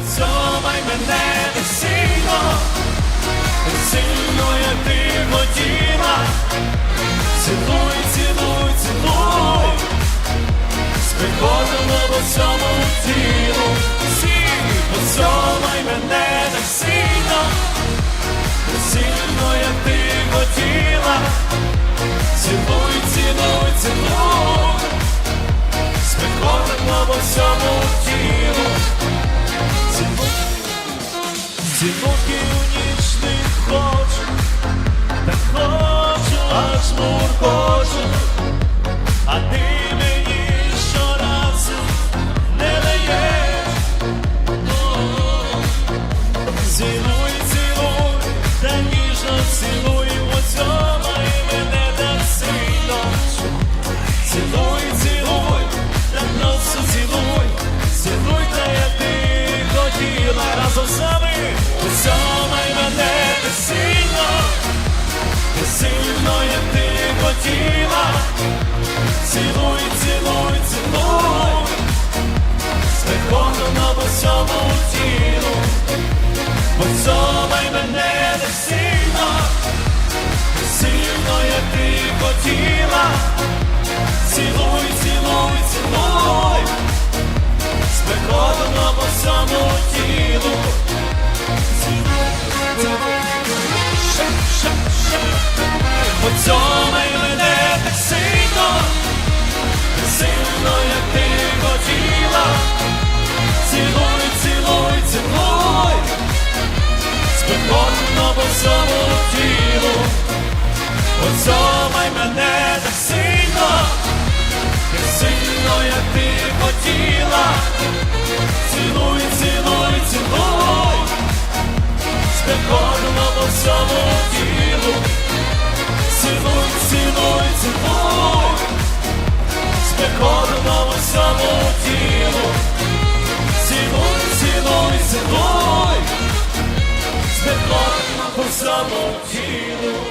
поцьомай мене так сильно, сильно, як ти хотіла. Цілуй, цілуй, цілуй, спекотно по всьому тілу. Всі поцьомай мене так сильно, сильно, ти хотіла. Цілуй, цілуй, цілуй, спекотно по всьому тілу. Цілунки у нічних хочу, так хочу, аж муркочу, а ти спекотно по всьому тілу. Ша, ша, ша. Мене так сильно, сильно, як ти хотіла. Цілуй, цілуй, цілуй, спекотно по всьому тілу. Поцьомай мене спекотно кожному всьому тілу. Цілуй, цілуй, цілуй, спекотно по всьому тілу.